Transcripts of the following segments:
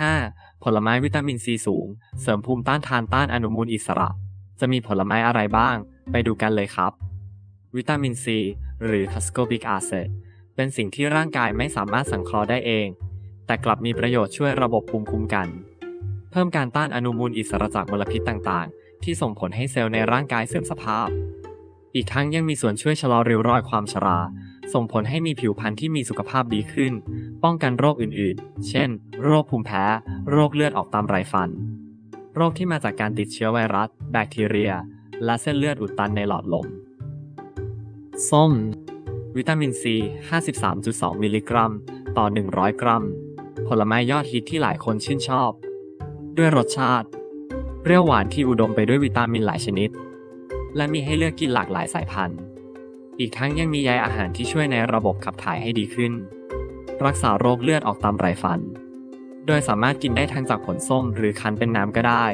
5. ผลไม้วิตามินซีสูง เสริมภูมิต้านทานต้านอนุมูลอิสระ จะมีผลไม้อะไรบ้าง ไปดูกันเลยครับ วิตามินซี หรือ ascorbic acid เป็นสิ่งที่ร่างกายไม่สามารถสังเคราะห์ได้เอง แต่กลับมีประโยชน์ช่วยระบบภูมิคุ้มกัน เพิ่มการต้านอนุมูลอิสระจากมลพิษต่างๆ ที่ส่งผลให้เซลล์ในร่างกายเสื่อมสภาพ อีกทั้งยังมีส่วนช่วยชะลอริ้วรอยความชรา ส่งผลให้มีผิวพรรณที่มีสุขภาพดีขึ้น ป้องกันโรคอื่นๆ เช่น โรคภูมิแพ้ โรคเลือดออกตามไรฟัน โรคที่มาจากการติดเชื้อไวรัส แบคทีเรีย และเส้นเลือดอุดตันในหลอดลม ส้ม วิตามินซี 53.2 มิลลิกรัม ต่อ 100 กรัม ผลไม้ยอดฮิตที่หลายคนชื่นชอบ ด้วยรสชาติ เปรี้ยวหวานที่อุดมไปด้วยวิตามินหลายชนิด และมีให้เลือกกินหลากหลายสายพันธุ์ อีกทั้งยังมีใยอาหารที่ช่วยในระบบขับถ่ายให้ดีขึ้น รักษาโรคเลือดออกตามไรฟัน โดยสามารถกินได้ทั้งจากผลส้มหรือคั้นเป็นน้ำก็ได้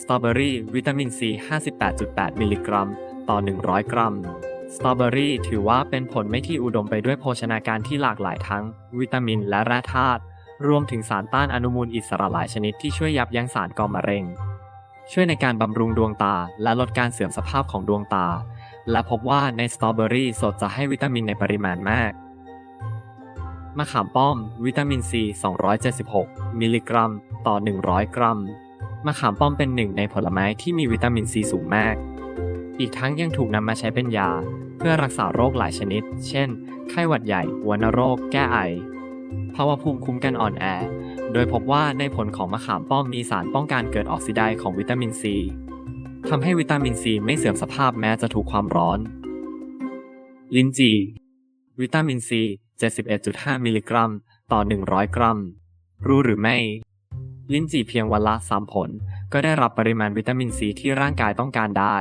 สตรอเบอรี่วิตามินซี 58.8 มิลลิกรัม ต่อ 100 กรัม สตรอเบอรี่ถือว่าเป็นผลไม่ที่อุดมไปด้วยโภชนาการที่หลากหลายทั้ง วิตามินและแร่ธาตุ รวมถึงสารต้านอนุมูลอิสระหลายชนิดที่ช่วยยับยั้งสารก่อมะเร็ง ช่วยในการบำรุงดวงตาและลดการเสื่อมสภาพของดวงตา และพบว่าในสตรอเบอรี่สดจะให้วิตามินในปริมาณมาก มะขามป้อม วิตามินซี 276 มิลลิกรัม ต่อ 100 กรัม มะขามป้อมเป็นหนึ่งในผลไม้ที่มีวิตามินซีสูงมาก อีกทั้งยังถูกนำมาใช้เป็นยา เพื่อรักษาโรคหลายชนิด เช่น ไข้หวัดใหญ่ วัณโรค แก้ไอ ภาวะภูมิคุ้มกันอ่อนแอ โดยพบว่าในผลของมะขามป้อมมีสารป้องกันเกิดออกซิไดซ์ของวิตามินซีทำให้วิตามินซีไม่เสื่อมสภาพแม้จะถูกความร้อน ลิ้นจี่ วิตามินซี 71.5 มิลลิกรัม ต่อ 100 กรัม รู้หรือไม่ ลิ้นจี่เพียงวันละ3ผล ก็ได้รับปริมาณวิตามินซีที่ร่างกายต้องการได้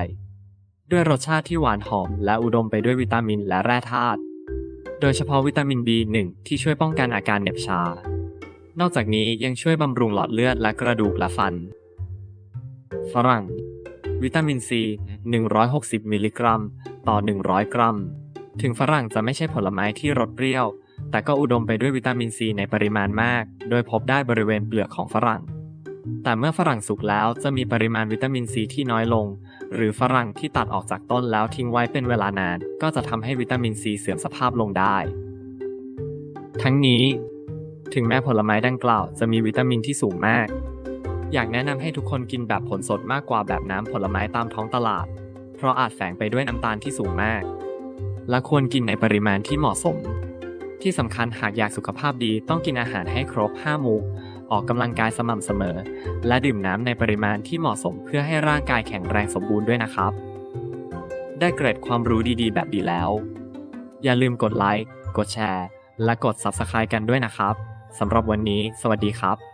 ด้วยรสชาติที่หวานหอม และอุดมไปด้วยวิตามินและแร่ธาตุ โดยเฉพาะวิตามิน B1 ที่ช่วยป้องกันอาการเหน็บชา นอกจากนี้ยังช่วยบำรุงหลอดเลือดและกระดูกและฟัน ฝรั่ง วิตามินซี 160 มิลลิกรัม ต่อ 100 กรัม ถึงฝรั่งจะไม่ใช่ผลไม้ที่รสเปรี้ยว แต่ก็อุดมไปด้วยวิตามินซีในปริมาณมาก โดยพบได้บริเวณเปลือกของฝรั่ง แต่เมื่อฝรั่งสุกแล้วจะมีปริมาณวิตามินซีที่น้อยลง หรือฝรั่งที่ตัดออกจากต้นแล้วทิ้งไว้เป็นเวลานาน ก็จะทำให้วิตามินซีเสื่อมสภาพลงได้ ทั้งนี้ ถึงแม้ผลไม้ดังกล่าวจะมีวิตามินที่สูงมาก อยากแนะนำให้ทุกคนกินแบบผลสดมากกว่าแบบน้ำผลไม้ตามท้องตลาด เพราะอาจแฝงไปด้วยน้ำตาลที่สูงมาก และควรกินในปริมาณที่เหมาะสม ที่สำคัญหากอยากสุขภาพดีต้องกินอาหารให้ครบ5หมู่ออกกำลังกายสม่ำเสมอ และดื่มน้ำในปริมาณที่เหมาะสมเพื่อให้ร่างกายแข็งแรงสมบูรณ์ด้วยนะครับ ได้เกร็ดความรู้ดีๆ แบบดีแล้ว อย่าลืมกดไลค์ กดแชร์ และกด Subscribe กันด้วยนะครับสำหรับวันนี้ สวัสดีครับ